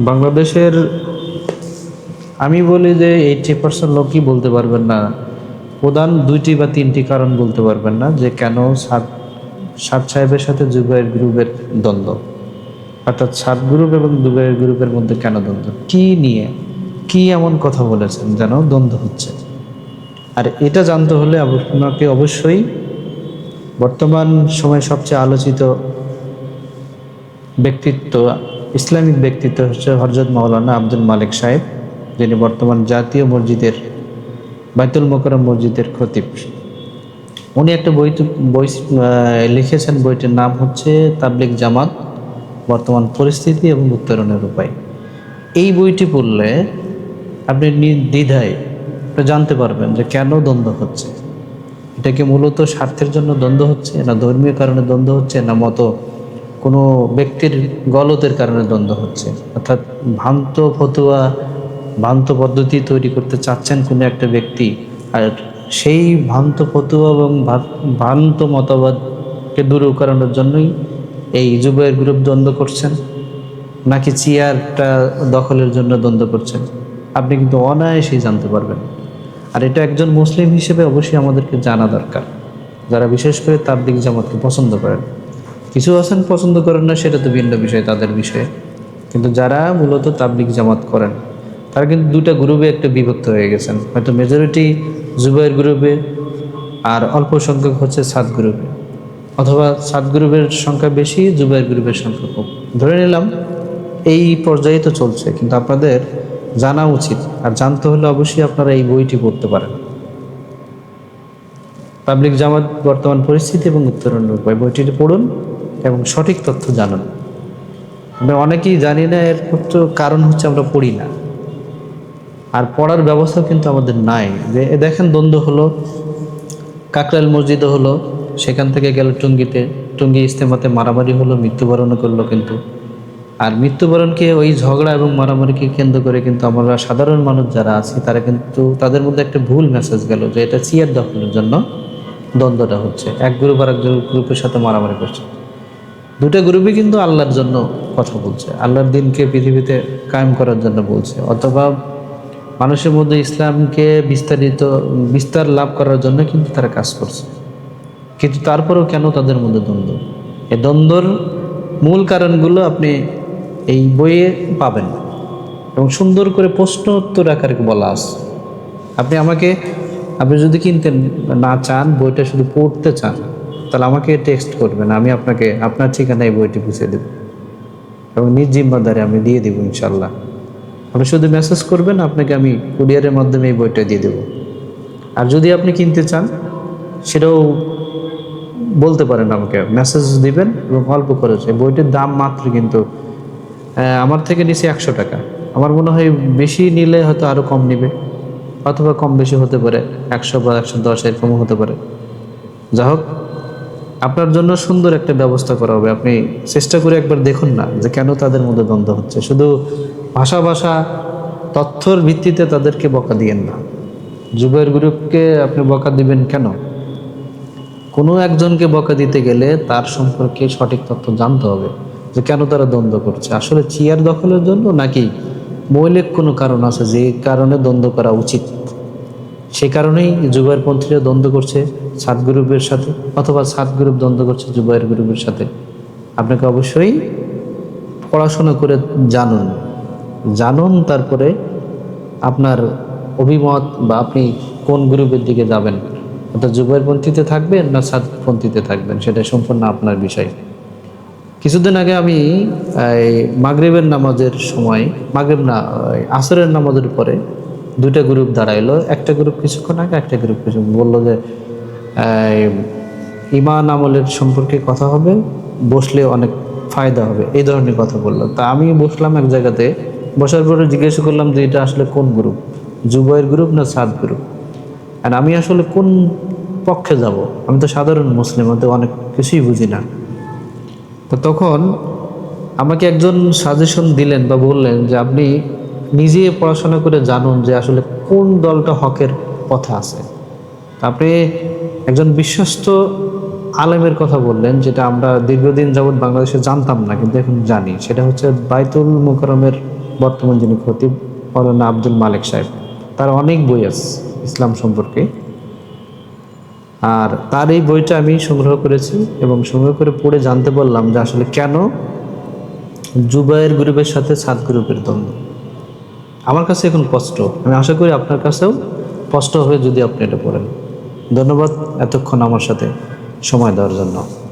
বাংলাদেশের, আমি বলি যে এইটি পার্সেন্ট লোকই বলতে পারবেন না। প্রধান দুইটি বা তিনটি কারণ বলতে পারবেন না যে কেন সাত সাত সাহেবের সাথে জুবাইর গ্রুপের দ্বন্দ্ব। অর্থাৎ সাত গ্রুপ এবং দুবাইয়ের গ্রুপের মধ্যে কেন দ্বন্দ্ব? কি নিয়ে? কি এমন কথা বলেছেন যেন দ্বন্দ্ব হচ্ছে? আর এটা জানতে হলে আপনাকে অবশ্যই বর্তমান সময়ে সবচেয়ে আলোচিত ব্যক্তিত্ব ইসলামিক ব্যক্তিত্ব হচ্ছে হরজত মাওলানা আব্দুল মালিক সাহেব, যিনি বর্তমান জাতীয় মসজিদের, বাইতুল মোকরম মসজিদের খতিব। উনি একটা বই বই লিখেছেন, বইটির নাম হচ্ছে তাবলিক জামাত, বর্তমান পরিস্থিতি এবং উত্তরণের উপায়। এই বইটি পড়লে আপনি দ্বিধায় জানতে পারবেন যে কেন দ্বন্দ্ব হচ্ছে। এটা কি মূলত স্বার্থের জন্য দ্বন্দ্ব হচ্ছে, না ধর্মীয় কারণে দ্বন্দ্ব হচ্ছে, না মতো কোনো ব্যক্তির গলতের কারণে দ্বন্দ্ব হচ্ছে। অর্থাৎ ভ্রান্ত ফতুয়া, ভ্রান্ত পদ্ধতি তৈরি করতে চাচ্ছেন কোনো একটা ব্যক্তি, আর সেই ভ্রান্ত ফতুয়া এবং ভ্রান্ত মতবাদকে দূর করানোর জন্যই এই যুবের গ্রুপ দ্বন্দ্ব করছেন, নাকি চেয়ারটা দখলের জন্য দ্বন্দ্ব করছেন। আপনি কিন্তু অনায়াসেই জানতে পারবেন। আর এটা একজন মুসলিম হিসেবে অবশ্যই আমাদেরকে জানা দরকার, যারা বিশেষ করে তাবলিক জামাতকে পছন্দ করেন। কিছু আছেন পছন্দ করেন না, সেটা তো ভিন্ন বিষয়, তাদের বিষয়ে। কিন্তু যারা মূলত তাবলিক জামাত করেন, তারা কিন্তু দুটা গ্রুপে একটা বিভক্ত হয়ে গেছেন। হয়তো মেজরিটি জুবাইর গ্রুপে আর অল্প সংখ্যক হচ্ছে সাত গ্রুপে অথবা সাত গ্রুপের সংখ্যা বেশি, জুবাইর গ্রুপের সংখ্যা কম। ধরে নিলাম, এই পর্যায়ে তো চলছে, কিন্তু আপনাদের জানা উচিত, আর জানতে হলে অবশ্যই আপনারা এই বইটি পড়তে পারেন। পাবলিক জামাত বর্তমান পরিস্থিতি এবং উত্তরণের উপায়। বইটিতে পড়ুন এবং সঠিক তথ্য জানুন আমরা অনেকেই জানি না এর কারণ হচ্ছে আমরা পড়ি না। আর পড়ার ব্যবস্থা কিন্তু আমাদের নাই। যে দেখেন দ্বন্দ্ব হলো, কাকরাইল মসজিদে হলো, সেখান থেকে গেল টুঙ্গিতে, টুঙ্গি ইস্তেমাতে মারামারি হলো, মৃত্যুবরণ করল কিন্তু। আর মৃত্যুবরণকে ওই ঝগড়া এবং মারামারিকে কেন্দ্র করে কিন্তু আমরা সাধারণ মানুষ যারা আছি, তারা কিন্তু তাদের মধ্যে একটা ভুল মেসেজ গেল যে, এটা চেয়ার দখলের জন্য দ্বন্দ্বটা হচ্ছে। এক গ্রুপ আর এক গ্রুপের সাথে মারামারি করছে। দুটো গ্রুপই কিন্তু আল্লাহর জন্য কথা বলছে। আল্লাহর দিনকে পৃথিবীতে কায়েম করার জন্য বলছে। অথবা মানুষের মধ্যে ইসলামকে বিস্তারিত, বিস্তার লাভ করার জন্য কিন্তু তারা কাজ করছে। কিন্তু তারপরেও কেন তাদের মধ্যে দ্বন্দ্ব? এই দ্বন্দ্বর মূল কারণগুলো আপনি এই বইয়ে পাবেন। এবং সুন্দর করে প্রশ্ন উত্তর আকারে বলা আছে। আপনি আমাকে, আপনি যদি কিনতে না চান, বইটা শুধু পড়তে চান তাহলে আমাকে টেক্সট করবেন, আমি আপনাকে আপনার ঠিকানায় বইটি বুঝিয়ে দেব। এবং নিজ জিম্মাদারে আমি দিয়ে দেবো ইনশাল্লাহ আপনি শুধু মেসেজ করবেন, আপনাকে আমি কুরিয়ারের মাধ্যমে এই বইটা দিয়ে দেবো। আর যদি আপনি কিনতে চান, সেটাও বলতে পারেন আমাকে মেসেজ দিবেন এবং অল্প খরচ। বইটির দাম মাত্র কিন্তু আমার থেকে নিচে একশো টাকা। আমার মনে হয় বেশি নিলে হয়তো আরও কম নেবে, অথবা কম বেশি হতে পারে, একশো বা একশো দশ এরকমও হতে পারে। যা হোক আপনার জন্য সুন্দর একটা ব্যবস্থা করা হবে। আপনি চেষ্টা করে একবার দেখুন না যে কেন তাদের মধ্যে দ্বন্দ্ব হচ্ছে। শুধু ভাষা ভাষা তথ্যর ভিত্তিতে তাদেরকে বকা দিয়েন না। যুবের গ্রুপকে আপনি বকা দিবেন কেন? কোনো একজনকে বকা দিতে গেলে তার সম্পর্কে সঠিক তথ্য জানতে হবে যে কেন তারা দ্বন্দ্ব করছে। আসলে চেয়ার দখলের জন্য নাকি মৌলিক কোনো কারণ আছে? যে কারণে দ্বন্দ্ব করা উচিত। সেই কারণেই জুবাইর পন্থীরা দ্বন্দ্ব করছে। সাত গ্রুপের সাথে অথবা সাত গ্রুপ দ্বন্দ্ব করছে জুবাইর গ্রুপের সাথে। আপনাকে অবশ্যই পড়াশোনা করে জানুন। জানুন তারপরে আপনার অভিমত বা আপনি কোন গ্রুপের দিকে যাবেন। অর্থাৎ জুবাইর পন্থীতে থাকবেন না সাত পন্থীতে থাকবেন, সেটা সম্পূর্ণ আপনার বিষয়। কিছুদিন আগে আমি মাগরেবের নামাজের সময়, মাগরেব না আসরের নামাজের পরে দুইটা গ্রুপ দাঁড়াইলো। একটা গ্রুপ কিছুক্ষণ আগে, একটা গ্রুপ কিছু বলল যে ইমান আমলের সম্পর্কে কথা হবে, বসলে অনেক ফায়দা হবে, এই ধরনের কথা বলল। তা আমি বসলাম এক জায়গাতে, বসার পরে জিজ্ঞাসা করলাম যে এটা আসলে কোন গ্রুপ জুবাইয়ের গ্রুপ না সাদ গ্রুপ আর আমি আসলে কোন পক্ষে যাব? আমি তো সাধারণ মুসলিম, আমি অনেক কিছুই বুঝি না। তো তখন আমাকে একজন সাজেশন দিলেন বা বললেন যে আপনি নিজে পড়াশোনা করে জানুন যে আসলে কোন দলটা হকের পথে আছে। আপনি একজন বিশ্বস্ত আলেমের কথা বললেন, যেটা আমরা দীর্ঘদিন যাবৎ বাংলাদেশে জানতাম না, কিন্তু এখন জানি। সেটা হচ্ছে বাইতুল মুকরমের বর্তমান যিনি খতিব, মৌলানা আব্দুল মালিক সাহেব। তার অনেক বই আছে ইসলাম সম্পর্কে। আর তার এই বইটা আমি সংগ্রহ করেছি এবং সংগ্রহ করে পড়ে জানতে পারলাম যে আসলে কেন জুবাইয়ের গ্রুপের সাথে সাত গ্রুপের দ্বন্দ্ব। আমার কাছে এখন কষ্ট। আমি আশা করি আপনার কাছেও স্পষ্ট হবে যদি আপনি এটা পড়েন। ধন্যবাদ এতক্ষণ আমার সাথে সময় দেওয়ার জন্য।